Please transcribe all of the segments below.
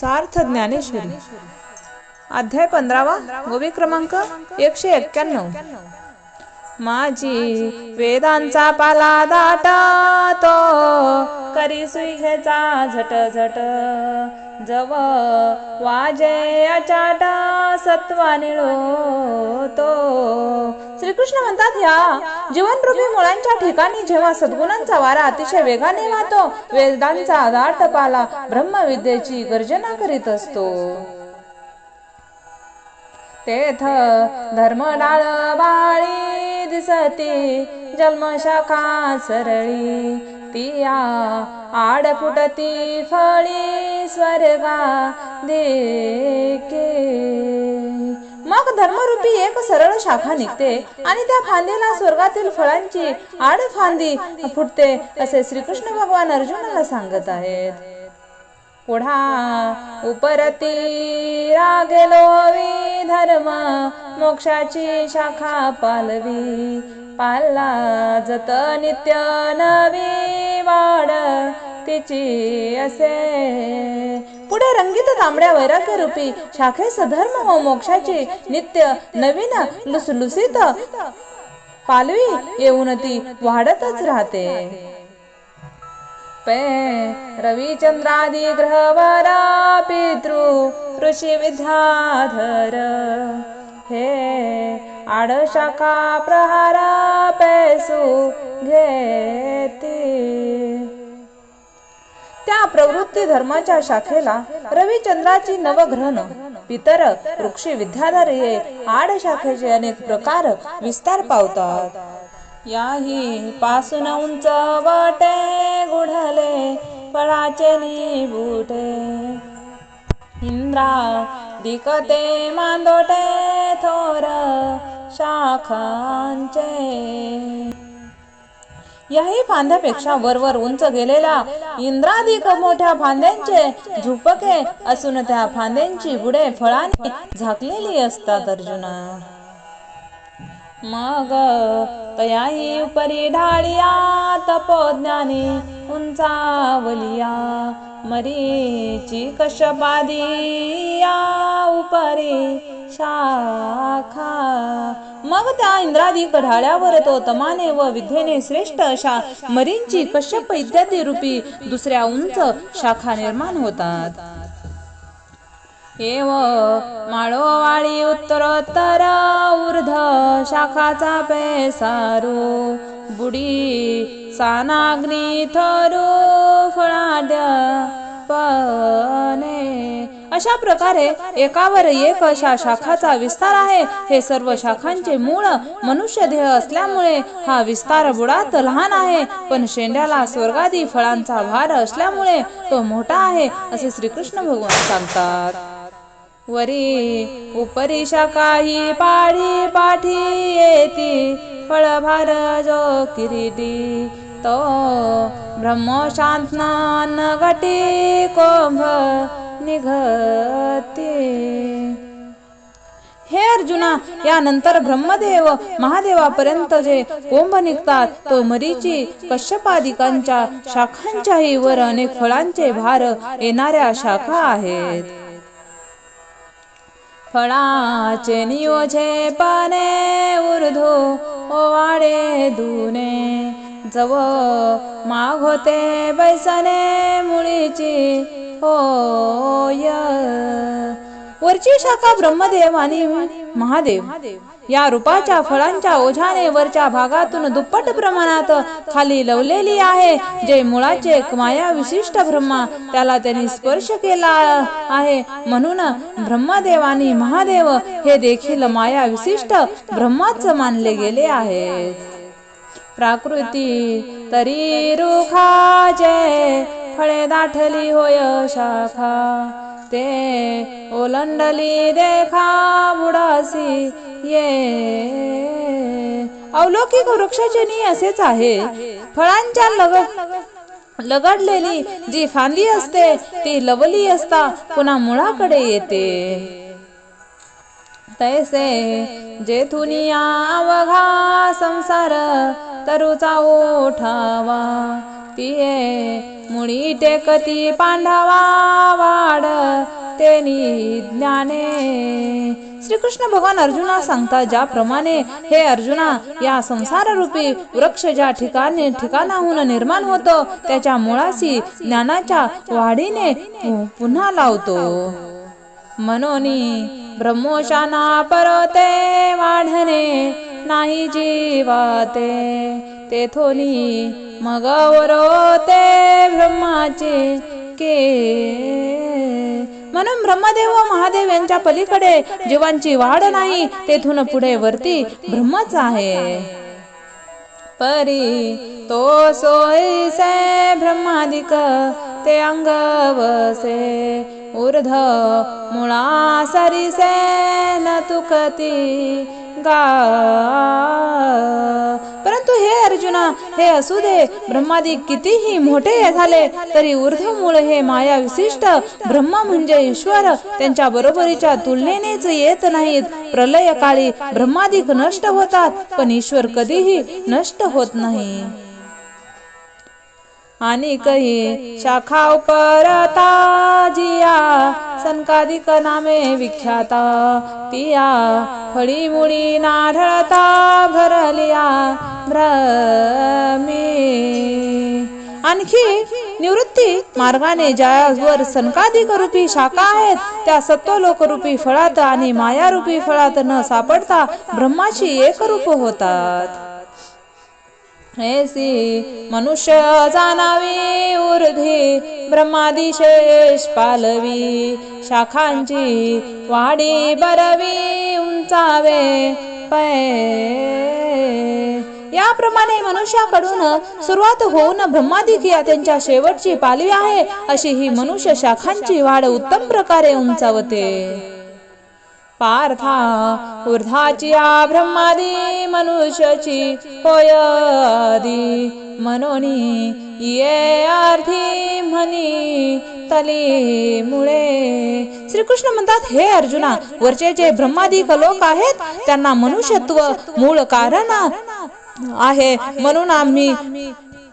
सार्थ ज्ञानेश्वरी. अध्याय पंधरावा गोवी क्रमांक एकशे एक्क्याण्णव. माझी वेदांचा पाला दाटा तो करी सुईघेचा झट झट जव वाजे सत्वा निळो तो. श्रीकृष्ण म्हणतात ह्या जीवनरूपी मुळांच्या ठिकाणी जेव्हा सद्गुणांचा वारा अतिशय वेगाने वाहतो वेदांचा आधार तपाला ब्रह्मविद्येची गर्जना करीत असतो. तेथ धर्मडाळ बाळी दिसती जन्मशाखा सरळी तिया आड फुटती फळी स्वर्गा देके. मग धर्मरूपी एक सरळ शाखा निघते आणि त्या फांदीला स्वर्गातील फळांची आड फांदी फुटते असे श्रीकृष्ण भगवान अर्जुनाला सांगत आहेत. पुढा उपरती रागेलो धर्म मोक्षाची शाखा पालवी. पाला जत नित्य नवी वाड तिची असे. पुढे रंगीत तांबड्या वैराग्य रूपी शाखे सधर्म व मोक्षाची नित्य नवीन लुसलुसीत पालवी येऊन ती वाढतच राहते. पे रविचंद्रादी ग्रहवरा पितृ ऋषी विद्याधर हे आडशाखा प्रहार पैसू घेती त्या प्रवृत्ती धर्माच्या शाखेला रविचंद्राची नवग्रहण पितर वृक्षी विद्याधर हे आड शाखेचे अनेक प्रकार विस्तार पावतात. याही पासून उंच वाटे गुढले फळाचे निबुटे. इंद्रा दिकते मांदोटे थोर शाखांचे. याही फांद्यापेक्षा वरवर उंच गेलेल्या इंद्राधिक मोठ्या फांद्यांचे झुपके असून त्या फांद्यांची बुडे फळांनी झाकलेली असतात अर्जुना. मग तयाही उपरी ढाळिया तपोज्ञानी उंचावलिया मरीची कशपादिया उपरी शाखा. मग त्या इंद्रादी ढाळ्यावर तो तमाने व विद्येने श्रेष्ठ अशा मरींची कश्यप इत्यादी रूपी दुसऱ्या उंच शाखा निर्माण होतात. एव माळोवाळी उत्तरोत्तर ऊर्ध शाखाचा पेसारू बुडी सानाग्नी थरू फळाड्य पने अशा प्रकारे एकावर एक अशा शाखाचा विस्तार आहे. हे सर्व शाखांचे मूळ मनुष्य देह असल्यामुळे हा विस्तार बुडात लहान आहे. पण शेंड्याला स्वर्गादी फळांचा भार असल्यामुळे तो मोठा आहे असे श्रीकृष्ण भगवान सांगतात. वरी उपरी शाखाही पाळी पाठी येती फळभार जो किरीटी तो ब्रह्मशांतनान घटी कोंभ निघते. हे अर्जुना यानंतर ब्रह्मदेव महादेवापर्यंत जे कोंभ निघतात तो मरीची कश्यपादिकांच्या शाखांच्याही वर अनेक फळांचे भार येणाऱ्या शाखा आहेत. फळाचे नियोजे पाने उर्धो ओवाडे दुने जव माग होते बैसने मुळीची होय. वरची शाखा ब्रह्मदेव आणि महादेव. या रूपाच्या फळांच्या ओझाने वरच्या भागातून दुप्पट प्रमाणात खाली लवलेली आहे जे मुळाचे माया विशिष्ट ब्रह्मा. त्याला त्यांनी स्पर्श केला आहे. म्हणून ब्रह्मदेव आणि महादेव हे देखील माया विशिष्ट ब्रह्माच मानले गेले आहेत. प्राकृती तरी रुखाचे फळे दाठली होय शाखा. ते ओलंडली देखा बुडासी ये. अवलौकिक वृक्षाचे नी असेच आहे. फळांच्या लगत लगडलेली जी फांदी असते ती लवली असता पुन्हा मुळाकडे येते. तैसे जेथुनिया अवघा संसार तरुचा ओठावा. तिये मुळी टेकती पांडवा वाड तेनी ज्ञाने. श्रीकृष्ण भगवान अर्जुना सांगतात ज्याप्रमाणे हे अर्जुना या संसार रूपी वृक्ष ज्या ठिकाणी ठिकाणाहून निर्माण होतो त्याच्या मुळाशी ज्ञानाच्या वाढीने पुन्हा लावतो. मनोनी ब्रह्मोशाना परते वाढणे नाही जीवाते. तेथोनी मग वरोते ब्रह्माचे के. म्हणून ब्रह्मदेव व महादेव यांच्या पलीकडे जीवांची वाढ नाही तेथून पुढे वरती ब्रह्मच आहे. परी तो सोयसे ब्रह्मादिक ते अंग वसे ऊर्ध मुळा सरीसे न तुकती. शंका परंतु हे अर्जुना हे असू दे ब्रह्मादी कितीही मोठे झाले तरी ऊर्ध्वमूळ हे माया विशिष्ट ब्रह्मा म्हणजे ईश्वर. त्यांच्या बरोबरीच्या तुलनेनेच येत नाहीत. प्रलय काळी ब्रह्मादिक नष्ट होतात पण ईश्वर कधीही नष्ट होत नाही. आणि कही शाखा उपरता जिया सनकादिक नामे विख्याता तिया फळी मुळी नाढळता भरलिया भ्रमी. आणखी निवृत्ती मार्गाने ज्यावर सनकादिक रूपी शाखा आहेत त्या सत्वलोक रूपी फळात आणि माया रूपी फळात न सापडता ब्रह्माची एक रूप होतात. ऐसी मनुष्य जाणावी उर्धी ब्रह्मादिशेष पालवी शाखांची वाडी बरवी उंचावे पै याप्रमाणे मनुष्याकडून सुरुवात होऊन ब्रह्मादिक या त्यांच्या शेवटची पालवी आहे अशी ही मनुष्य शाखांची वाढ उत्तम प्रकारे उंचावते. पार्था ऊर्धाची आ ब्रह्मादी मनुष्याची होयदी. मनोनी ये अर्धी म्हणी तली मुळे. श्रीकृष्ण म्हणतात हे अर्जुना वरचे जे ब्रह्मादिक लोक आहेत त्यांना मनुष्यत्व मूळ कारण आहे. म्हणून आम्ही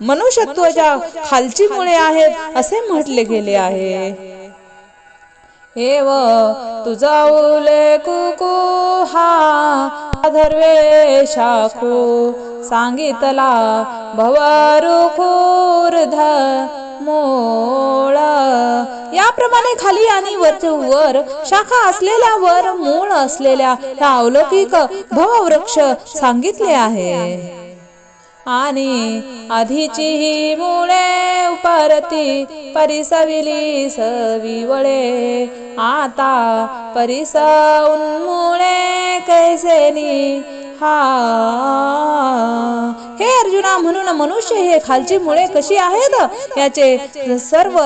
मनुष्यत्वाच्या खालची मुळे आहेत असे म्हटले गेले आहे. एव तुझा उले हा धर्वे शाखू सांगितला भवरुखूर्ध मोळ. याप्रमाणे खाली आणि वरचे वर शाखा असलेल्या वर मूळ असलेल्या ह्या अवलौकिक भववृक्ष सांगितले आहे. आणि आधीची ही मुळे उपरती परिसविली सविवळे आता परिस उन्मुळे कैसेनी हा. हे अर्जुना म्हणून मनुष्य हे खालची मुळे कशी आहेत? याचे सर्व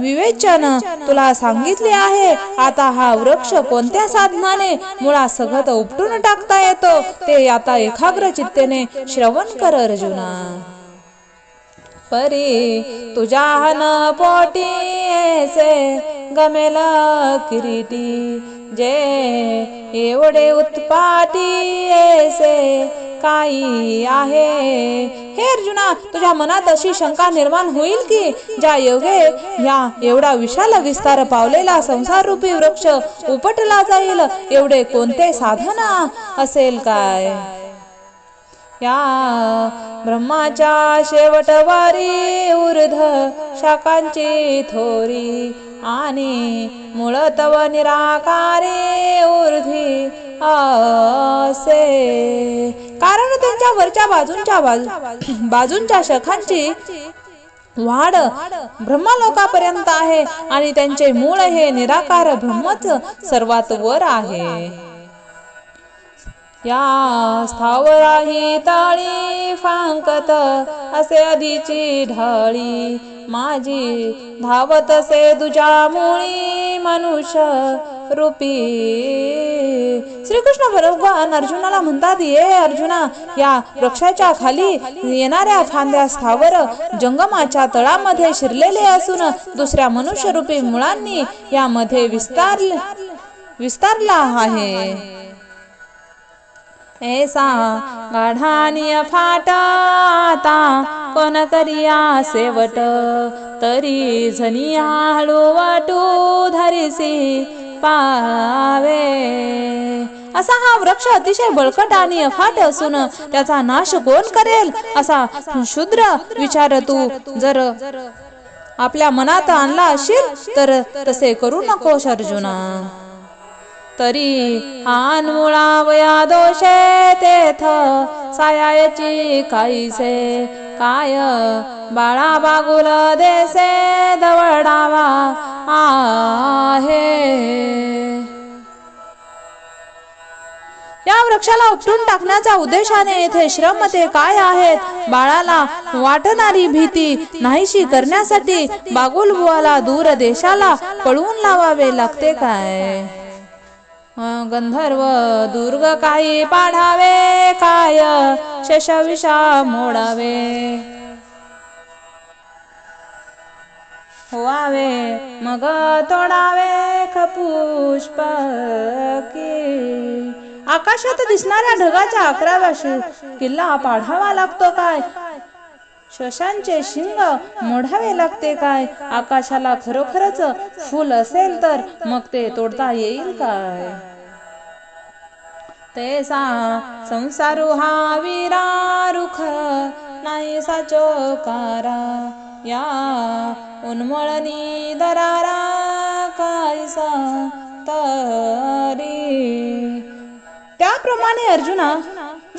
विवेचन तुला सांगितले आहे. आता हा वृक्ष कोणत्या साधनाने मुळा सगत उपटून टाकता येतो? ते आता एकाग्र चित्तेने श्रवण कर अर्जुना. परी तुझ्या न पोटी ऐसे गमेला किरीटी जे एवढे उत्पाती ऐसे काही आहे. हे अर्जुना तुझ्या मनात अशी शंका निर्माण होईल की ज्या योगे या एवढा विशाल विस्तार पावलेला संसार रूपी वृक्ष उपटला जाईल एवढे कोणते साधना असेल काय? या ब्रह्माच्या शेवटवारी ऊर्ध शाखांची थोरी आणि मुळतव निराकारे ऊर्धी असे. कारण त्यांच्या वरच्या बाजूंच्या बाजू बाजूंच्या शखांची वाढ ब्रह्मलोकापर्यंत आहे आणि त्यांचे मूळ हे निराकार ब्रह्मच सर्वात वर आहे. या स्थावराही ताळी फांकत असे आधीची ढाळी. माझी धावत असे तुझ्या मुळी मनुष्य रूपी. श्रीकृष्ण भगवान अर्जुनाला म्हणतात ये अर्जुना या वृक्षाच्या खाली येणाऱ्या फांद्या स्थावर जंगमाच्या तळामध्ये शिरलेले असून दुसऱ्या मनुष्य रूपी मुळांनी यामध्ये विस्तार विस्तारला आहे. ऐसा गाढानिय फाटाता कोणतरी करिया सेवट तरी झनिया हळू वाटू धरिसी पावे असा हा वृक्ष अतिशय बळकट आणि अफाट असून त्याचा नाश कोण करेल असा शूद्र विचार तू जर आपल्या मनात आणला असेल तर तसे करू नकोस अर्जुना. तरी आन मुळावया दोषे तेथ सायाची काहीसे. काय? बाळा बागुल देसे दवडावा आहे. या वृक्षाला उपटून टाकण्याच्या उद्देशाने येथे श्रम ते काय आहेत? बाळाला वाटणारी भीती नाहीशी करण्यासाठी बागुल बुवाला दूर देशाला पळवून लावावे लागते काय? गंधर्व दुर्ग काही पाढावे काय शेषविषा मोडावे. होवावे मग तोडावे खपुष्पकी. आकाशात दिसणाऱ्या ढगाच्या अकराव्या किल्ला पाढावा लागतो काय? शशांचे शिंग मोडावे लागते काय? आकाशाला खरोखरच फुल असेल तर मग ते तोडता येईल काय? ते संसारू हा विरारुख नाही साचो कारा या उन्मळणी दरारा कायसा तरी. त्याप्रमाणे अर्जुना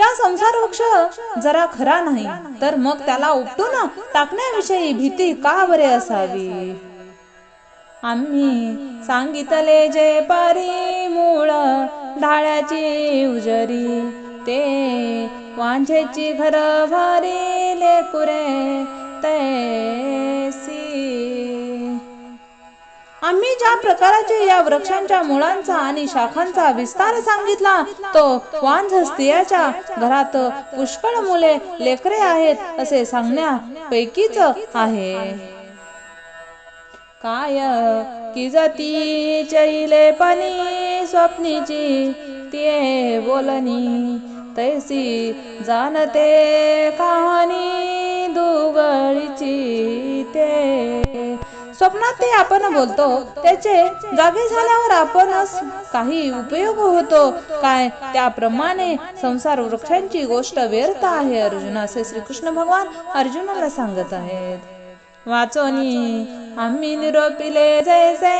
या संसार वृक्ष जरा खरा नाही तर मग त्याला उपटून टाकण्याविषयी भीती का बरे असावी? आम्ही सांगितले जे परी मूळ ढाळ्याची उजरी ते वांझेची घर भरी लेकुरे ते आम्ही ज्या प्रकाराचे या वृक्षांच्या मुळांचा आणि शाखांचा विस्तार सांगितला तो वांझ स्त्रियाच्या घरात पुष्कळ मुले लेकरे आहेत असे सांगण्यापैकीच आहे. काय की जती चैले पनी स्वप्नीची ते बोलनी तैसी जाणते कहाणी दुगळीची ते. स्वप्नात ते आपण बोलतो त्याचे जागे झाल्यावर आपण काही उपयोग होतो. काय? त्याप्रमाणे संसार वृक्षांची गोष्ट व्यर्थ आहे अर्जुन असे श्रीकृष्ण भगवान अर्जुनाला सांगत आहेत. वाचोनी आम्ही निरोपिले जैसे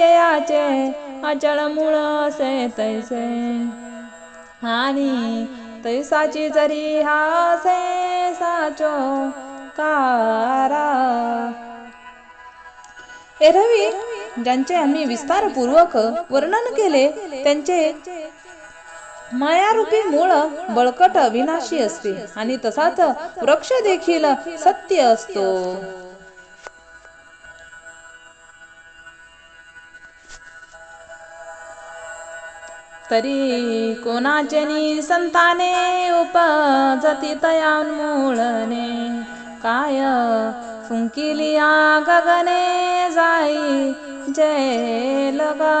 ययाचे अचळ मूळ असे तैसे. आणि तैसाची जरी हा से साचो कारा एरवी ज्यांचे आम्ही विस्तारपूर्वक वर्णन केले त्यांचे मायारूपी मूळ बळकट अविनाशी असते आणि तसाच वृक्ष देखील सत्य असतो. तरी कोणाचे संताने उपजती तयान्मूळने काय फुंकिलिया गगने? जाई जय लगा.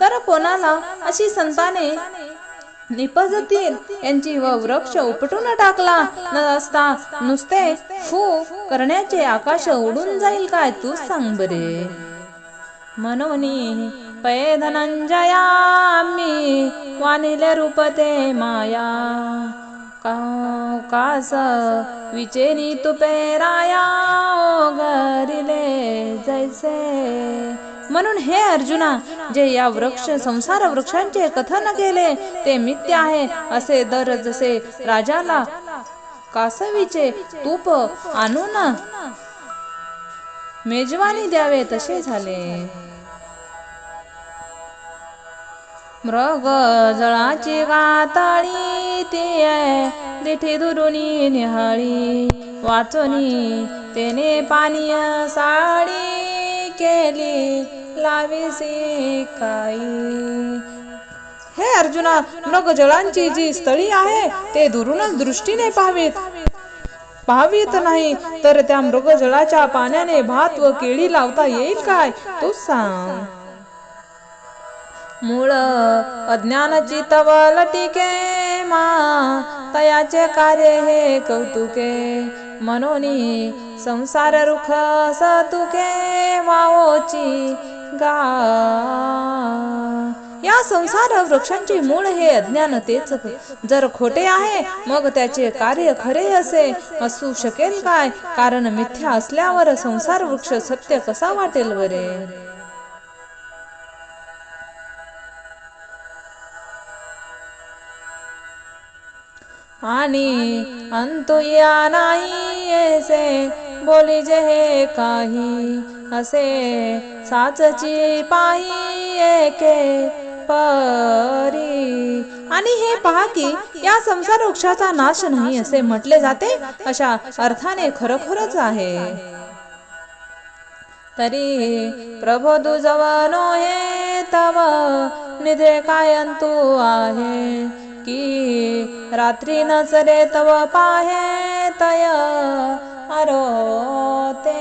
तर कोणाला अशी संताने निपजतील? यांची व वृक्ष उपटून टाकला. न असता नुसते फू करण्याचे आकाश उडून जाईल काय तू सांग बरे. मनोनी पै धनंजया मी वानिले रूपते माया. कास विचेनी तुपे राया गरिले जैसे. म्हणून हे अर्जुना जे या वृक्ष संसार वृक्षांचे कथन केले ते मिथ्य आहे असे दर जसे राजाला कासवीचे तूप आणून मेजवानी द्यावे तसे झाले. मृग जळाची गाताळी ते देठे दुरुनी निहाळी. वाचोनी तेने पाणी साडी केली. लावीसी काई हे अर्जुना नगजळांची जी स्थळी आहे ते दुरूनच दृष्टीने पाहावीत. पाहावीत नाही तर त्या मृगजळाच्या पाण्याने भात व केळी लावता येईल काय? तू सांग. मूळ अज्ञानाची तवल टिके मा तयाचे कार्य हे कौतुके. मनोनी संसार रुख सतुके माओची गा. या संसार वृक्षांची मूळ हे अज्ञान तेच. जर खोटे आहे मग त्याचे कार्य खरे असे. असू शकेल काय? कारण मिथ्या असल्यावर संसार वृक्ष सत्य कसा वाटेल बरे आणि अंतु या नाही ऐसे बोली जे हे काही असे. साचची पाही एके परी. आणि हे पहा की या संसार वृक्षाचा नाश नाही असे म्हटले जाते अशा अर्थाने खरोखरच आहे. तरी प्रभो दुजवनो हे तव काय कायंतु आहे? की रात्री नचरे तव पाहे तय अरोते.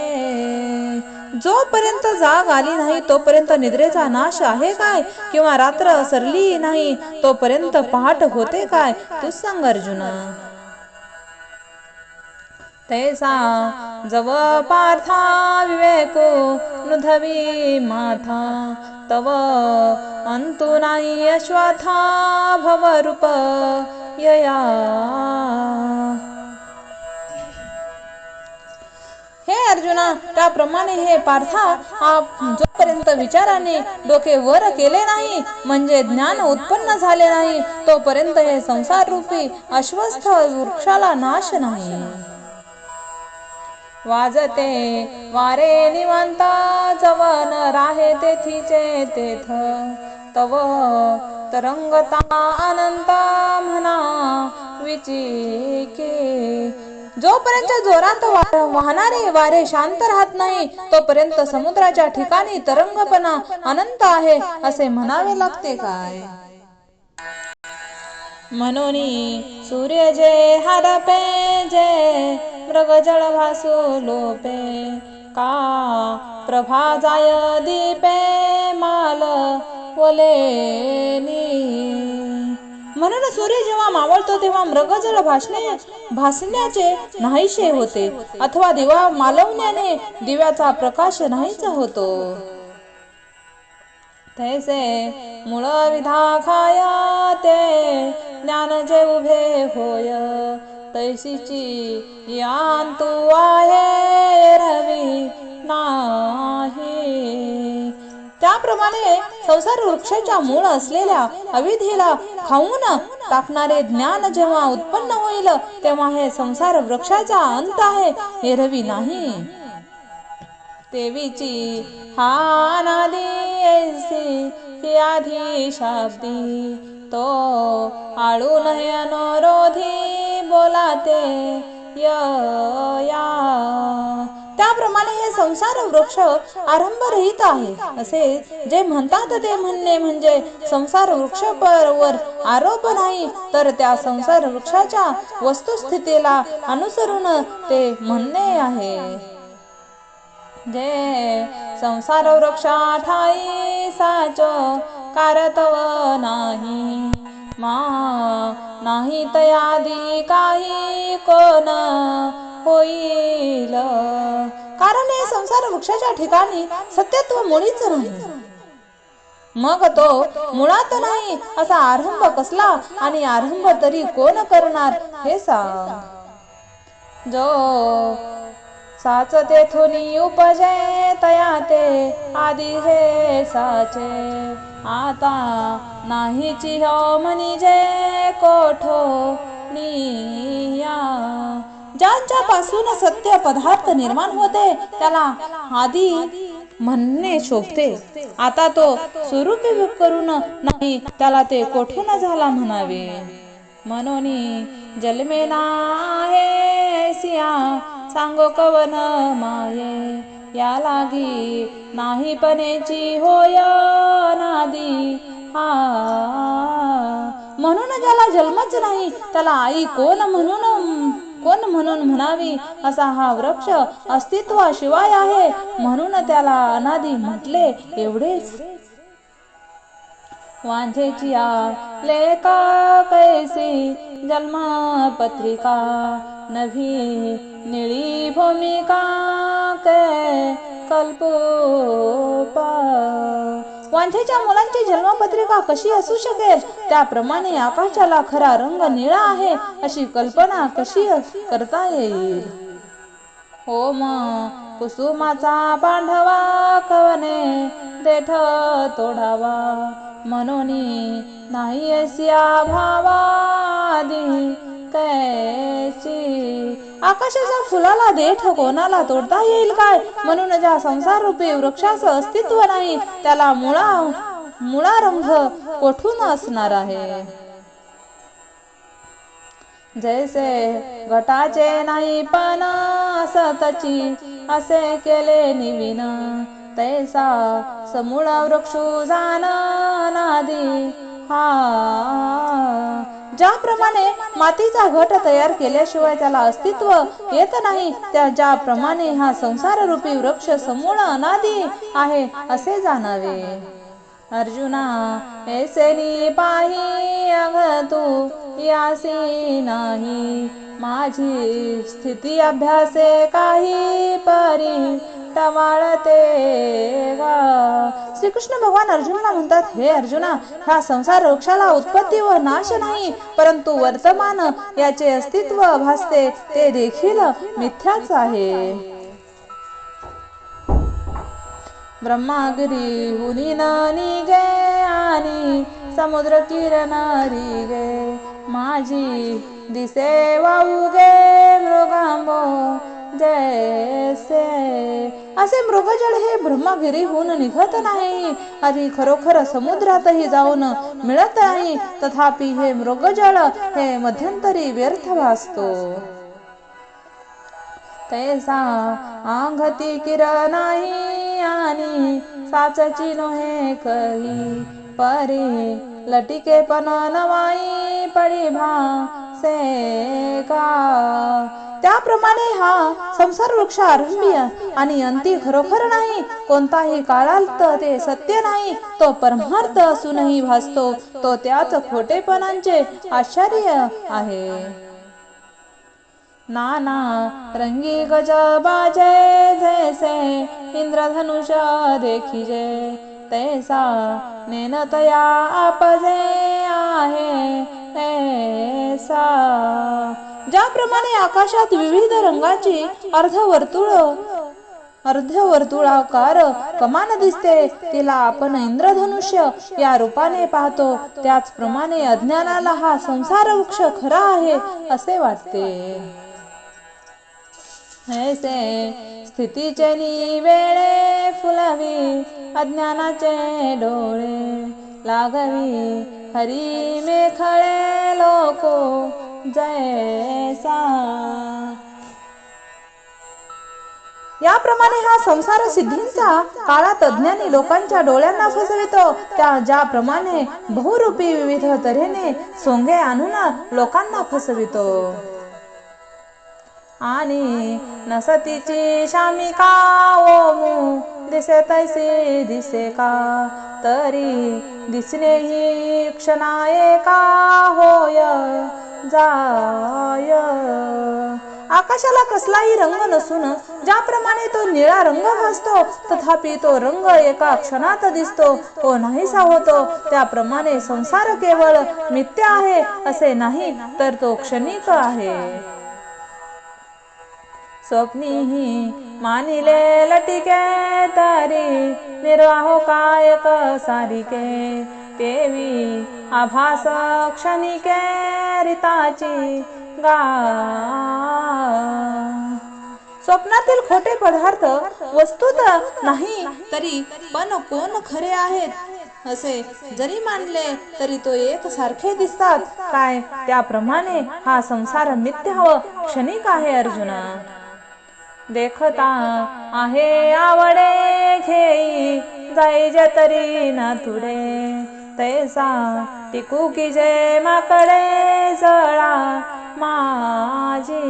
जोपर्यंत जाग आली नाही तोपर्यंत निद्रेचा नाश आहे काय? किंवा रात्र सरली नाही तोपर्यंत पहाट होते काय? तू सांग अर्जुना. तैसा जव पार्था विवेको नुधवी माथा। तव अंतु नाही अश्वथा भवरूप यया। हे अर्जुना त्याप्रमाणे हे पार्था आप जोपर्यंत विचाराने डोके वर केले नाही म्हणजे ज्ञान उत्पन्न झाले नाही तोपर्यंत हे संसार रूपी अश्वस्थ वृक्षाला नाश नाही. वाजते. वारे निवांत जवन राहे तेथीचे तेथ. तव तरंगता अनंत म्हणा विचिके जोपर्यंत जोरात वाहणारे वारे शांत राहत नाही तोपर्यंत समुद्राच्या ठिकाणी तरंगपणा अनंत आहे असे म्हणावे लागते काय? म्हणून सूर्य जे हरपे जे मृग जळ भासू लोपे। का प्रभा जाय दीपे माल ओले म्हणून सूर्य जेव्हा मावळतो तेव्हा मृगजळ भासणे भासण्याचे नाहीशे होते. अथवा दिवा मालवण्याने दिव्याचा प्रकाश नाहीचा होतो. तैसे मूळ विधा खाया ते ज्ञान जे उभे होय. तैसीची यांतु आहे रवी नाही. त्याप्रमाणे संसार वृक्षाच्या मूळ असलेल्या अविधीला खाऊन टाकणारे ज्ञान जेव्हा उत्पन्न होईल तेव्हा हे संसार वृक्षाचा अंत आहे हे रवी नाही. देवीची हा नादी ऐसी ही आधी शाब्दी तो आळू नये अनोरोधी बोलाते य या. त्याप्रमाणे हे संसार वृक्ष आरंभरहित आहे. असे जे म्हणतात ते म्हणणे म्हणजे संसार वृक्षावर आरोप नाही तर त्या संसार वृक्षाच्या वस्तुस्थितीला अनुसरून ते म्हणणे आहे. जे संसार वृक्षा ठाई साचो कारतव नाही. मा नाही तयादी काही कोण होईल. कारण हे संसार वृक्षाच्या ठिकाणी सत्यत्व मुळीच नाही. मग तो मुळात नाही असा आरंभ कसला आणि आरंभ तरी कोण करणार हे सांग. जो साच तेथून उपजे तया ते आधी हे साचे. आता नाहीची हो म्हणजे कोठो निया ज्यांच्यापासून सत्य पदार्थ निर्माण होते त्याला आधी म्हणणे शोभते. आता तो स्वरूप करून नाही त्याला ते कोठून झाला म्हणावे? मनोनी जन्मे आहे सिया सांगो कवन माये. या लागी. नाही पणेची होय नादी हा म्हणून ज्याला जन्मच नाही त्याला आई कोण म्हणून कोण म्हणून म्हणावी? असा हा वृक्ष अस्तित्वाशिवाय आहे. म्हणून त्याला अनादी म्हटले एवढेच. वांझेची लेका कैसी जन्मा पत्रिका नभी निळी भूमिका के कल्पोपा. वांझेच्या मुलांची जन्मपत्रिका कशी असू शकेल? त्याप्रमाणे आकाशाला खरा रंग निळा आहे अशी कल्पना कशी करता येईल? हो म कुसुमाचा पांढवा कवने देठ तोडावा? म्हणून नाही ऐसिया भावादी कैसी आकाशाच्या फुलाला देठ कोणाला तोडता येईल काय? म्हणून ज्या संसार रूपी वृक्षाचं अस्तित्व नाही त्याला मुळा मुळा रंग कोठून असणार आहे? जैसे घटाचे नाही पण असतची असे केले निविना. तैसा समूळ वृक्षू जाण नादी हा. ज्याप्रमाणे मातीचा घट तयार केल्याशिवाय त्याला अस्तित्व येत नाही त्या ज्याप्रमाणे हा संसार रूपी वृक्ष समूळ अनादी आहे असे जाणावे. अर्जुना ऐसेनी पाही अघ तू यासी नाही. माझी स्थिती अभ्यासे काही परी टवाळते श्रीकृष्ण भगवान अर्जुनाला म्हणतात हे अर्जुना हा संसार वृक्षाला उत्पत्ती व नाश नाही परंतु वर्तमान याचे अस्तित्व भासते ते देखील मिथ्याच आहे. ब्रह्मागिरी हुनी निगे आणि समुद्र किरणारी गे माझी दिसे वाऊ गे मृगांबो जैसे असे मृगजळ हे ब्रह्मगिरीहून निघत नाही आधी खरोखर समुद्रातही जाऊन मिळत नाही तथापि हे मृगजळ हे मध्यंतरी व्यर्थ भासतो तैसा आंघती किरणाही आणि साचची नोहे कही परी. लटिके पण नवाई पडी भा से का? त्याप्रमाणे हा संसार वृक्ष आरंभीय आणि अंती खरोखर नाही. कोणताही काळात ते सत्य नाही. तो परमार्थ असूनही भासतो. तो त्याच खोटेपणांचे आश्चर्य आहे. नाना रंगी गज बाजे जैसे इंद्रधनुष देखिजे तैसा नेनतया आपजे आहे ऐसा। ज्याप्रमाणे आकाशात विविध रंगाची अर्धवर्तुळ अर्धवर्तुळाकार कमान दिसते तिला आपण इंद्रधनुष्य या रूपाने पाहतो. त्याचप्रमाणे अज्ञानाला हा संसार वृक्ष खरा आहे असे वाटते. ऐसे स्थितीचे वेळे फुलावी अज्ञानाचे डोळे लागवी हरी मे खळे लोको जैसा। याप्रमाणे हा संसार सिद्धींचा काळात अज्ञानी लोकांच्या डोळ्यांना फसवितो. त्या ज्याप्रमाणे बहुरूपी विविध तऱ्हेने सोंगे आणून लोकांना फसवितो. आणि नसतीची शामिका ओमू दिसे तैसे दिसे का? तरी दिसणे ही क्षणाये का होय? जाय. आकाशाला कसलाही रंग नसून ज्याप्रमाणे तो निळा रंग भासतो तथापि तो रंग एका क्षणात दिसतो. तो नाहीसा होतो. त्याप्रमाणे संसार केवळ मिथ्य आहे असे नाही तर तो क्षणिक आहे. स्वप्नीही मानिले लटिके तरी. निर्वाहो कायक सारिके. तेवी आभास क्षणिके रिताची गा. स्वप्नातील खोटे पदार्थ वस्तुत नाही तरी पण कोण खरे आहेत? असे जरी मानले तरी तो एक सारखे दिसतात. काय? त्याप्रमाणे हा संसार मिथ्या व क्षणिक आहे अर्जुना. देखता आहे आवडे घेई जाईजे तरी ना तुडे. तैसा टिकू की जे माकडे जळा माझी.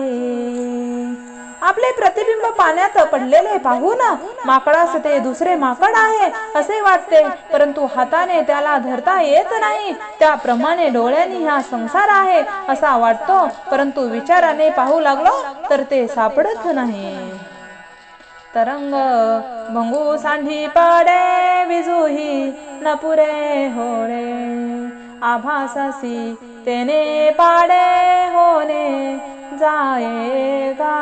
आपले प्रतिबिंब पाण्यात पडलेले पाहून माकडास ते दुसरे माकड आहे असे वाटते. परंतु हाताने त्याला धरता येत नाही. त्याप्रमाणे डोळ्यांनी हा संसार आहे असा वाटतो. परंतु विचाराने पाहू लागलो तर ते सापडत नाही. तरंग भंगू सांडी पाडे विजुही न पुरे होणे तेने पाडे होणे. जाएगा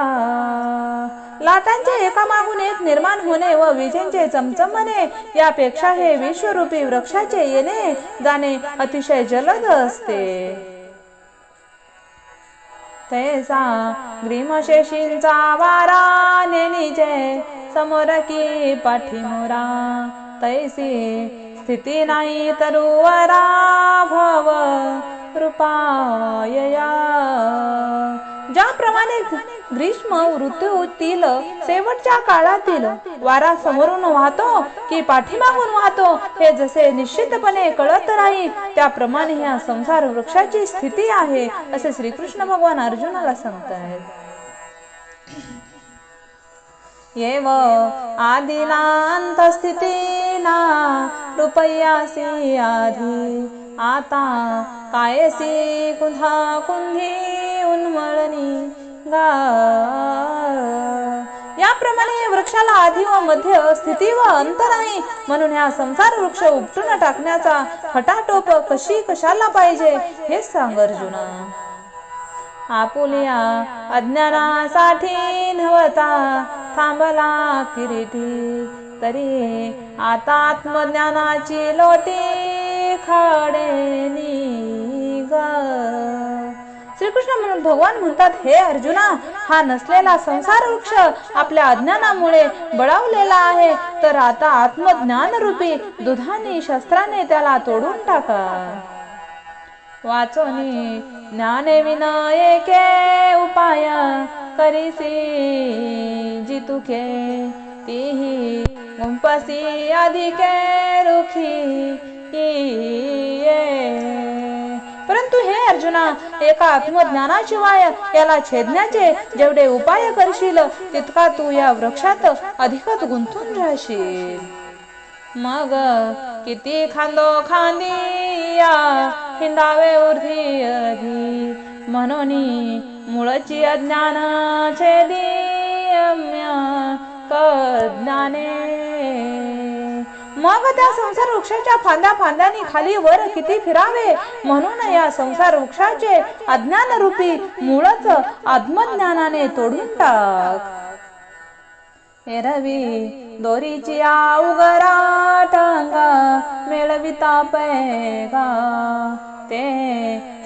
लाटांचे एकामागून एक निर्माण होणे व विजेंचे चमचमणे यापेक्षा हे विश्वरूपी वृक्षाचे येणे जाणे अतिशय जलद असते. तैसा ग्रीमशेषींचा वारा नेनिजे समोर की पाठीमोरा. तैसी स्थिती नाही तरुवरा भव कृपायया ज्याप्रमाणे ग्रीष्म ऋतूतील शेवटच्या काळातील वारा समोरून वाहतो की पाठीमागून वाहतो हे जसे निश्चितपणे कळत नाही त्याप्रमाणे ह्या संसार वृक्षाची स्थिती आहे असे श्रीकृष्ण भगवान अर्जुनाला सांगतायत. येव आदिनांत स्थितीना रुपयासी आधी आता कायसी कुंधा कुंधी वळणी गा याप्रमाणे वृक्षाला आधी व मध्य स्थिती व अंत नाही म्हणून ह्या संसार वृक्ष उपटून टाकण्याचा खटाटोप कशी कशाला पाहिजे हे सांग अर्जुन. आपुलिया अज्ञानासाठी नव्हता थांबला किरीटी. तरी आता आत्मज्ञानाची लोटी खाडेनी ग श्रीकृष्ण म्हणून भगवान म्हणतात हे अर्जुना हा नसलेला संसार वृक्ष आपल्या अज्ञानामुळे बळावलेला आहे तर आता आत्मज्ञान रूपी दुधाने शस्त्राने त्याला तोडून टाका वाचोनी ज्ञाने विनायके उपाय करीसी जितुके तीही गुंपसी अधिके रुखी ये. परंतु हे अर्जुना एका आत्मज्ञानाशिवाय याला छेदण्याचे जेवढे उपाय करशील तितका तू या वृक्षात अधिकच गुंतून राहशील. मग किती खांदो खांदिया हिंडावे उर्धी अधी म्हणून मुळची अज्ञान छेदी कज्ञाने मग त्या संसार वृक्षाच्या फांद्या फांद्यानी खाली वर किती फिरावे? म्हणून या संसार वृक्षाचे अज्ञान रूपी मुळच आत्मज्ञानाने तोडून टाक. एरवी दोरीची अवघरा टांगा मेळविता पैगा ते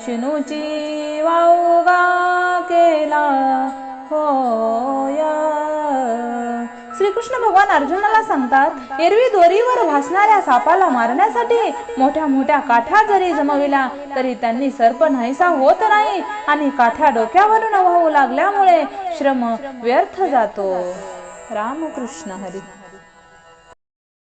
शिनूची वाऊगा केला होया. श्रीकृष्ण भगवान अर्जुनाला सांगतात एरवी दोरीवर भासणाऱ्या सापाला मारण्यासाठी मोठ्या मोठ्या काठ्या जरी जमविल्या तरी त्यांनी सर्प नाहीसा होत नाही आणि काठ्या डोक्यावरून वाहू लागल्यामुळे श्रम व्यर्थ जातो. रामकृष्ण हरी.